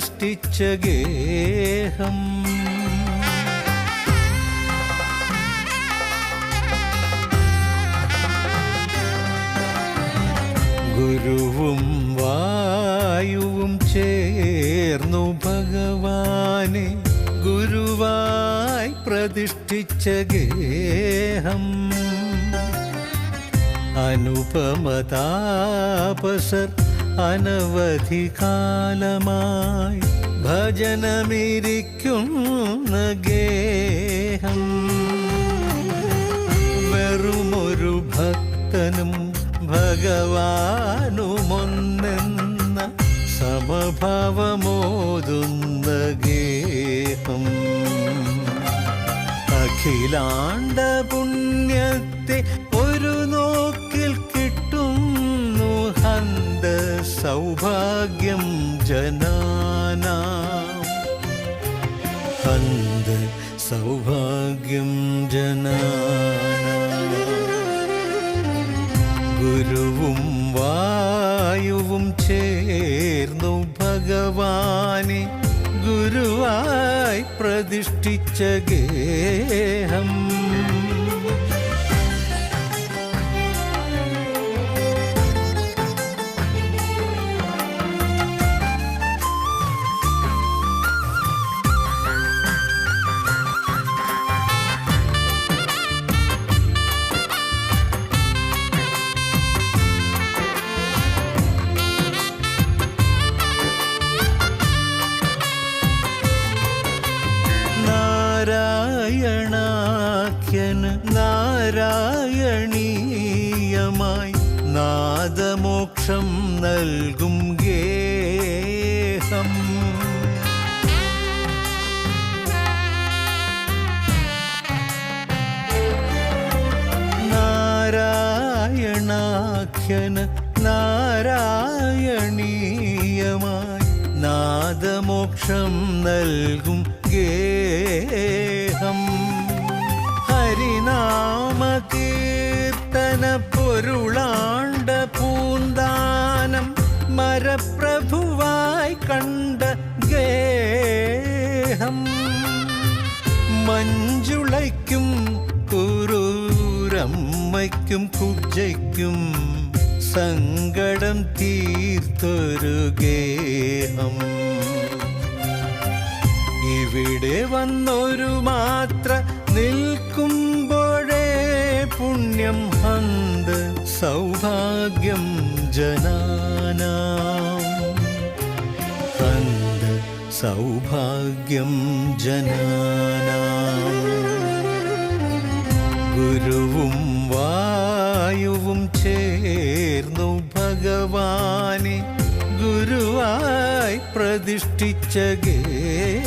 പ്രതിഷ്ഠിച്ച ഗേഹം. ഗുരുവും വായുവും ചേർന്നു ഭഗവാനെ ഗുരുവായി പ്രതിഷ്ഠിച്ച ഗേഹം. അനുപമതാപസർ അനവധി കാലമായി ഭജനമിരിക്കുന്ന ഗേഹം. വെറുമൊരു ഭക്തനും ഭഗവാനുമൊന്നെന്ന സമഭാവമോതുന്ന ഗേഹം. അഖിലാണ്ട പുണ്യത്തെ സൗഭാഗ്യം ജനാനാം. അന്ത സൗഭാഗ്യം ജനാനാം. ഗുരുവും വായുവും ചേർന്നു ഭഗവാനെ ഗുരുവായി പ്രതിഷ്ഠിച്ച ഗേഹം. നാരായണീയമായി നാദമോക്ഷം നൽകും ഗേഹം. നാരായണാഖ്യന് നാരായണീയമായി നാദമോക്ഷം നൽകും ഗേഹം. മരപ്രഭുവായി കണ്ട ഗേഹം മഞ്ജുളയ്ക്കും കുറൂരമ്മയ്ക്കും കുജയ്ക്കും സങ്കടം തീർത്തൊരു ഗേഹം. ഇവിടെ വന്നൊരു മാത്ര നിൽക്കുമ്പോഴേ പുണ്യം ഹന്ത് സൗഭാഗ്യം ജനാനാം സൗഭാഗ്യം ജനാനാം. ഗുരുവും വായുവും ചേർന്നു ഭഗവാനെ ഗുരുവായി പ്രതിഷ്ഠിച്ച ഗേഹം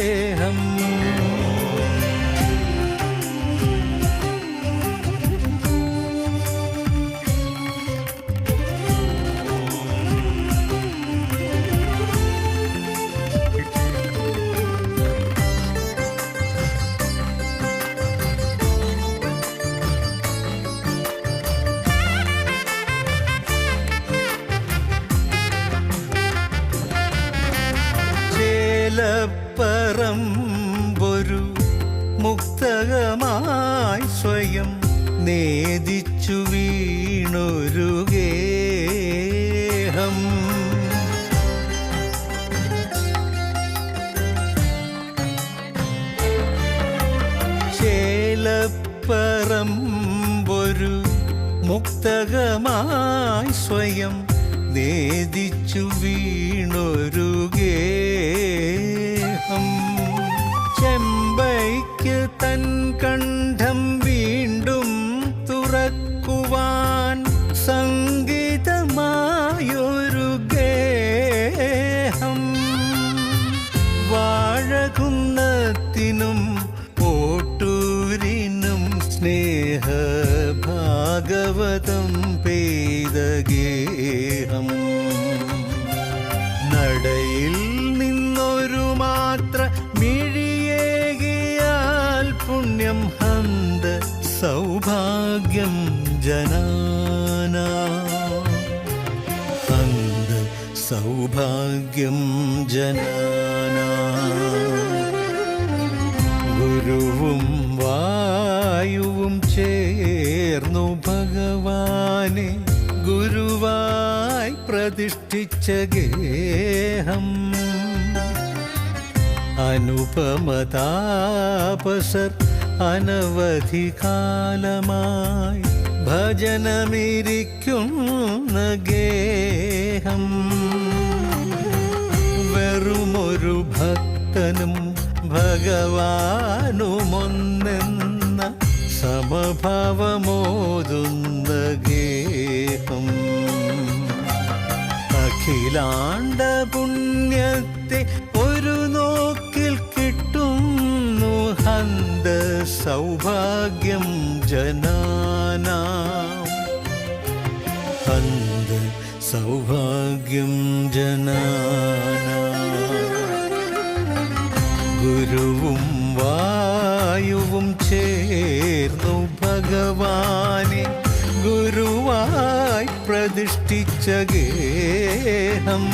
നേദിച്ചു വീണൊരു ഗേഹം. ശേലപ്പറമ്പൊരു മുക്തകമായി സ്വയം നേദിച്ചു വീണൊരു ഗേഹം. ചെമ്പൈക്ക് തൻ കണ്ഠം വാഴകുന്നത്തിനും പോട്ടൂരിനും സ്നേഹ ഭാഗവതം പെയ്ത ഗേഹം. നടയിൽ നിന്നൊരു മാത്ര മിഴിയേകിയാൽ പുണ്യം ഹന്ത സൗഭാഗ്യം ജനാനാ. ഹന്ത സൗഭാഗ്യം ജനാന ചേർന്നു ഭഗവാനെ ഗുരുവായി പ്രതിഷ്ഠിച്ച ഗേഹം. അനുപമതാപസർ അനവധി കാലമായി ഭജനമിരിക്കുന്ന ഗേഹം. വെറുമൊരു ഭക്തനും ഭഗവാനുമൊന്നെന്ന സമഭാവമോതുന്ന ഗേഹം. അഖിലാണ്ട പുണ്യത്തെ ഒരു നോക്കിൽ കിട്ടുന്നു ഹന്ത സൗഭാഗ്യം ജനാന. ഹന്ത സൗഭാഗ്യം ജനാനാം. ഞാനെ ഗുരുവായി പ്രതിഷ്ഠിച്ച ഗേഹം.